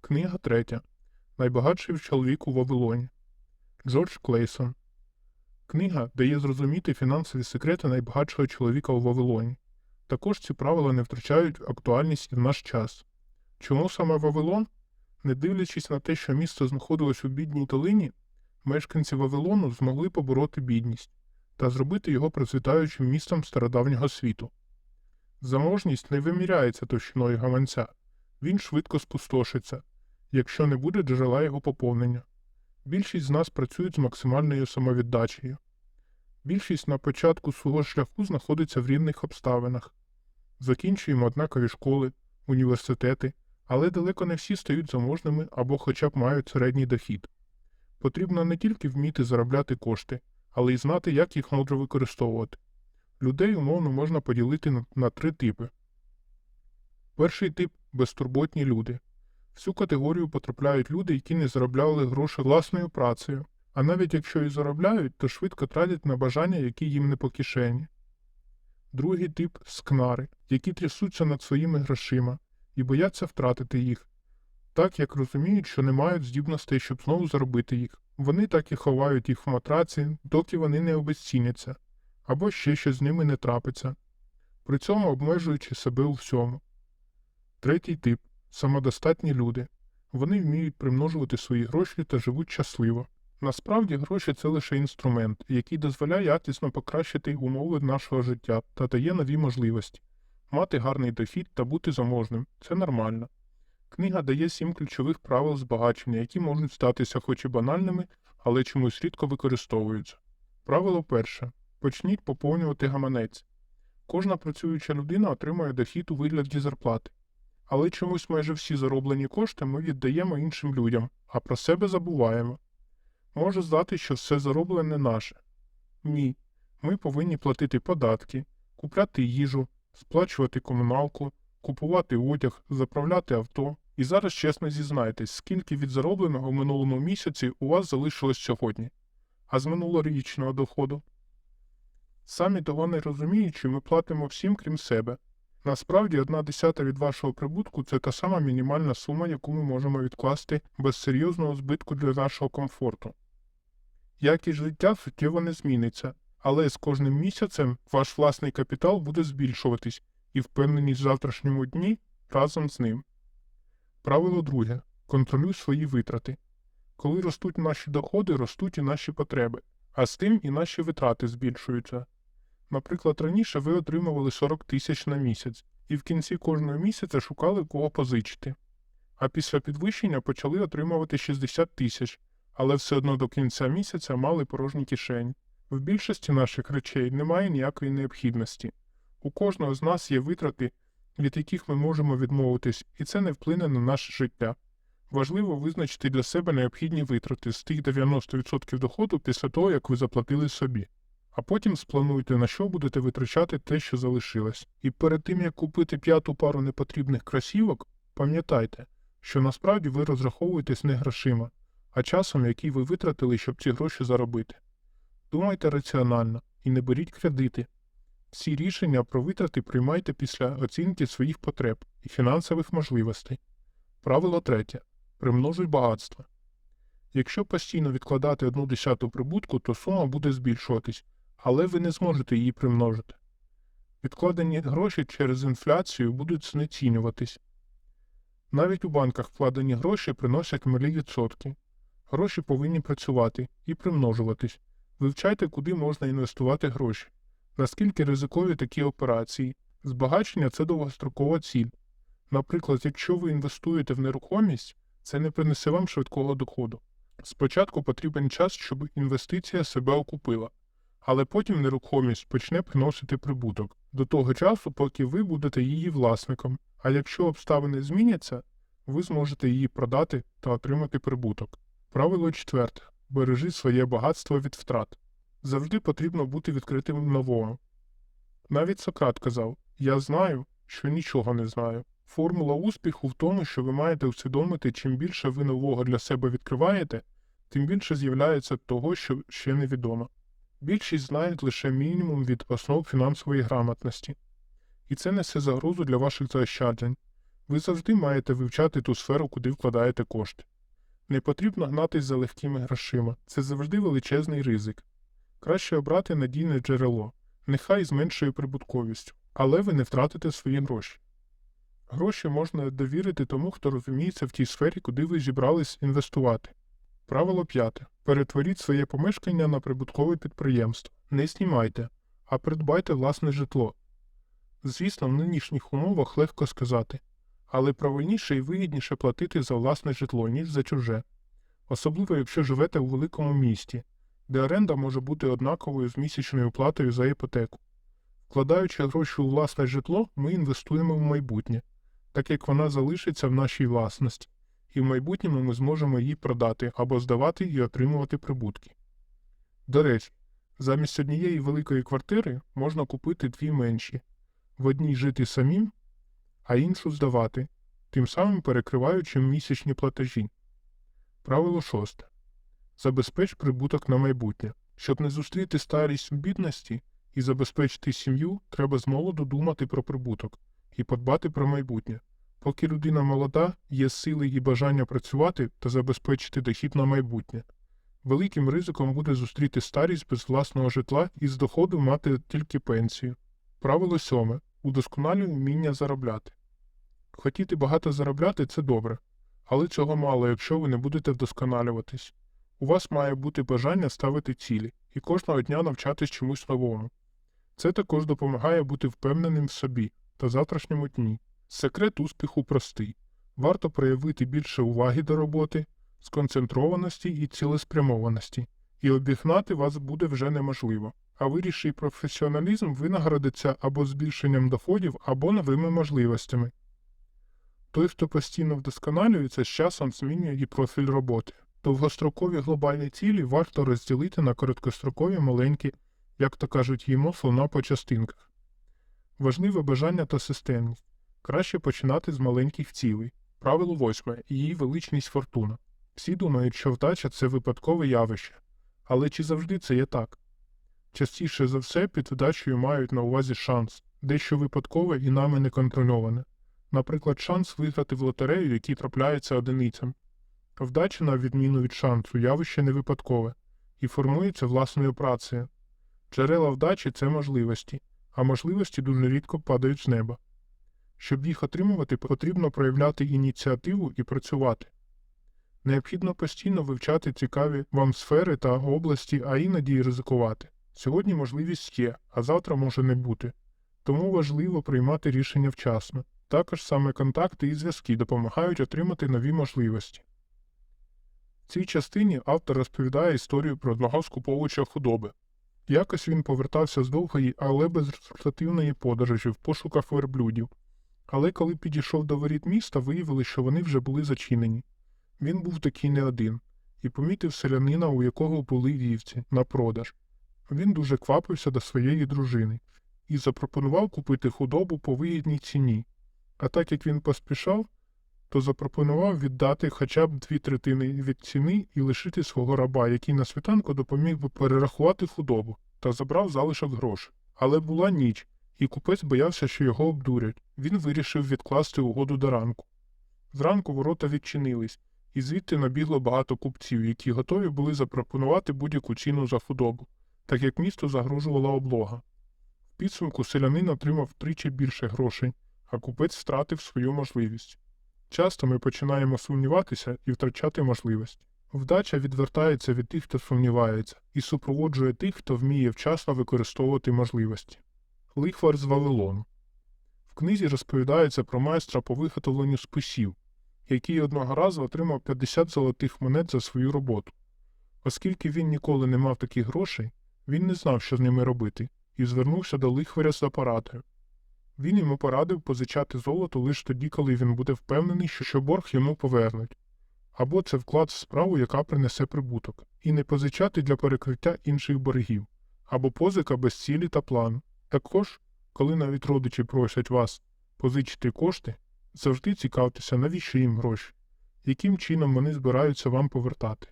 Книга третя. Найбагатший чоловік у Вавилоні. Джордж Клейсон. Книга дає зрозуміти фінансові секрети найбагатшого чоловіка у Вавилоні. Також ці правила не втрачають актуальність і в наш час. Чому саме Вавилон? Не дивлячись на те, що місто знаходилось у бідній долині, мешканці Вавилону змогли побороти бідність та зробити його процвітаючим містом стародавнього світу. Заможність не виміряється товщиною гаманця, він швидко спустошиться, якщо не буде джерела його поповнення. Більшість з нас працюють з максимальною самовіддачею. Більшість на початку свого шляху знаходиться в рівних обставинах. Закінчуємо однакові школи, університети, але далеко не всі стають заможними або хоча б мають середній дохід. Потрібно не тільки вміти заробляти кошти, але й знати, як їх мудро використовувати. Людей умовно можна поділити на, три типи. Перший тип безтурботні люди. В цю категорію потрапляють люди, які не заробляли гроші власною працею, а навіть якщо і заробляють, то швидко тратять на бажання, які їм не по кишені. Другий тип скнари, які трясуться над своїми грошима і бояться втратити їх, так як розуміють, що не мають здібностей, щоб знову заробити їх. Вони так і ховають їх в матраці, доки вони не обезціняться, або ще щось з ними не трапиться, при цьому обмежуючи себе у всьому. Третій тип самодостатні люди. Вони вміють примножувати свої гроші та живуть щасливо. Насправді гроші це лише інструмент, який дозволяє якісно покращити умови нашого життя та дає нові можливості. Мати гарний дохід та бути заможним це нормально. Книга дає сім ключових правил збагачення, які можуть статися хоч і банальними, але чомусь рідко використовуються. Правило перше. Почніть поповнювати гаманець. Кожна працююча людина отримує дохід у вигляді зарплати. Але чомусь майже всі зароблені кошти ми віддаємо іншим людям, а про себе забуваємо. Може здати, що все зароблене наше. Ні. Ми повинні платити податки, купляти їжу, сплачувати комуналку, купувати одяг, заправляти авто. І зараз чесно зізнайтесь, скільки від заробленого в минулому місяці у вас залишилось сьогодні, а з минулорічного доходу. Самі того не розуміючи, ми платимо всім, крім себе. Насправді, одна десята від вашого прибутку це та сама мінімальна сума, яку ми можемо відкласти без серйозного збитку для нашого комфорту. Якість життя суттєво не зміниться, але з кожним місяцем ваш власний капітал буде збільшуватись і впевненість в завтрашньому дні разом з ним. Правило друге. Контролюй свої витрати. Коли ростуть наші доходи, ростуть і наші потреби, а з тим і наші витрати збільшуються. Наприклад, раніше ви отримували 40 тисяч на місяць і в кінці кожного місяця шукали кого позичити. А після підвищення почали отримувати 60 тисяч, але все одно до кінця місяця мали порожні кишені. В більшості наших речей немає ніякої необхідності. У кожного з нас є витрати, від яких ми можемо відмовитись, і це не вплине на наше життя. Важливо визначити для себе необхідні витрати з тих 90% доходу після того, як ви заплатили собі. А потім сплануйте, на що будете витрачати те, що залишилось. І перед тим, як купити п'яту пару непотрібних кросівок, пам'ятайте, що насправді ви розраховуєтесь не грошима, а часом, який ви витратили, щоб ці гроші заробити. Думайте раціонально і не беріть кредити. Всі рішення про витрати приймайте після оцінки своїх потреб і фінансових можливостей. Правило третє. Примножуй багатство. Якщо постійно відкладати одну десяту прибутку, то сума буде збільшуватись, але ви не зможете її примножити. Відкладені гроші через інфляцію будуть знецінюватись. Навіть у банках вкладені гроші приносять малі відсотки. Гроші повинні працювати і примножуватись. Вивчайте, куди можна інвестувати гроші, наскільки ризикові такі операції. Збагачення це довгострокова ціль. Наприклад, якщо ви інвестуєте в нерухомість, це не принесе вам швидкого доходу. Спочатку потрібен час, щоб інвестиція себе окупила, але потім нерухомість почне приносити прибуток до того часу, поки ви будете її власником. А якщо обставини зміняться, ви зможете її продати та отримати прибуток. Правило четверте. Бережи своє багатство від втрат. Завжди потрібно бути відкритим в новому. Навіть Сократ казав Я знаю, що нічого не знаю. Формула успіху в тому, що ви маєте усвідомити, чим більше ви нового для себе відкриваєте, тим більше з'являється того, що ще невідомо. Більшість знають лише мінімум від основ фінансової грамотності, і це несе загрозу для ваших заощаджень. Ви завжди маєте вивчати ту сферу, куди вкладаєте кошти. Не потрібно гнатись за легкими грошима, це завжди величезний ризик. Краще обрати надійне джерело, нехай з меншою прибутковістю, але ви не втратите свої гроші. Гроші можна довірити тому, хто розуміється в тій сфері, куди ви зібрались інвестувати. Правило п'яте. Перетворіть своє помешкання на прибуткове підприємство. Не знімайте, а придбайте власне житло. Звісно, в нинішніх умовах легко сказати, але правильніше і вигідніше платити за власне житло, ніж за чуже. Особливо, якщо живете у великому місті, де оренда може бути однаковою з місячною платою за іпотеку. Вкладаючи гроші у власне житло, ми інвестуємо в майбутнє, так як вона залишиться в нашій власності, і в майбутньому ми зможемо її продати або здавати і отримувати прибутки. До речі, замість однієї великої квартири можна купити дві менші, в одній жити самим, а іншу здавати, тим самим перекриваючи місячні платежі. Правило шосте. Забезпеч прибуток на майбутнє. Щоб не зустріти старість в бідності і забезпечити сім'ю, треба з молоду думати про прибуток і подбати про майбутнє. Поки людина молода, є сили і бажання працювати та забезпечити дохід на майбутнє. Великим ризиком буде зустріти старість без власного житла і з доходу мати тільки пенсію. Правило сьоме. Удосконалюй вміння заробляти. Хотіти багато заробляти це добре, але цього мало, якщо ви не будете вдосконалюватись. У вас має бути бажання ставити цілі і кожного дня навчатись чомусь новому. Це також допомагає бути впевненим в собі та завтрашньому дні. Секрет успіху простий. Варто проявити більше уваги до роботи, сконцентрованості і цілеспрямованості, і обігнати вас буде вже неможливо. А виріший професіоналізм винагородиться або збільшенням доходів, або новими можливостями. Той, хто постійно вдосконалюється, з часом змінює і профіль роботи. Довгострокові глобальні цілі варто розділити на короткострокові маленькі, як то кажуть, їмо слона по частинках. Важливе бажання та системність. Краще починати з маленьких цілей. Правило восьме її величність фортуна. Всі думають, що вдача це випадкове явище. Але чи завжди це є так? Частіше за все під вдачею мають на увазі шанс, дещо випадкове і нами не контрольоване. Наприклад, шанс виграти в лотерею, який трапляється одиницям. Вдача, на відміну від шансу, явище не випадкове і формується власною працею. Джерела вдачі це можливості, а можливості дуже рідко падають з неба. Щоб їх отримувати, потрібно проявляти ініціативу і працювати. Необхідно постійно вивчати цікаві вам сфери та області, а іноді й ризикувати. Сьогодні можливість є, а завтра може не бути. Тому важливо приймати рішення вчасно. Також саме контакти і зв'язки допомагають отримати нові можливості. В цій частині автор розповідає історію про одного скуповича худоби. Якось він повертався з довгої, але безрезультативної подорожі в пошуках верблюдів. Але коли підійшов до воріт міста, виявили, що вони вже були зачинені. Він був такий не один і помітив селянина, у якого були вівці, на продаж. Він дуже квапився до своєї дружини і запропонував купити худобу по вигідній ціні. А так як він поспішав, то запропонував віддати хоча б дві третини від ціни і лишити свого раба, який на світанку допоміг би перерахувати худобу та забрав залишок грошей. Але була ніч, і купець боявся, що його обдурять. Він вирішив відкласти угоду до ранку. Зранку ворота відчинились, і звідти набігло багато купців, які готові були запропонувати будь-яку ціну за худобу, так як місту загрожувала облога. В підсумку селянин отримав втричі більше грошей, а купець втратив свою можливість. Часто ми починаємо сумніватися і втрачати можливості. Вдача відвертається від тих, хто сумнівається, і супроводжує тих, хто вміє вчасно використовувати можливості. Лихвар з Вавилону В книзі розповідається про майстра по виготовленню списів, який одного разу отримав 50 золотих монет за свою роботу. Оскільки він ніколи не мав таких грошей, він не знав, що з ними робити, і звернувся до лихваря з апаратою. Він йому порадив позичати золото лише тоді, коли він буде впевнений, що борг йому повернуть, або це вклад в справу, яка принесе прибуток, і не позичати для перекриття інших боргів, або позика без цілі та плану. Також, коли навіть родичі просять вас позичити кошти, завжди цікавтеся, навіщо їм гроші, яким чином вони збираються вам повертати,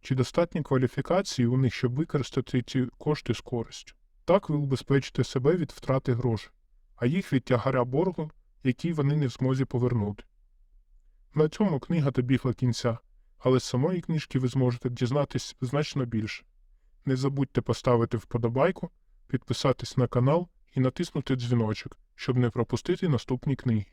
чи достатні кваліфікації у них, щоб використати ці кошти з користю. Так ви убезпечите себе від втрати грошей, а їх від тягаря боргу, який вони не в змозі повернути. На цьому книга добігла кінця, але з самої книжки ви зможете дізнатись значно більше. Не забудьте поставити вподобайку підписатись на канал і натиснути дзвіночок, щоб не пропустити наступні книги.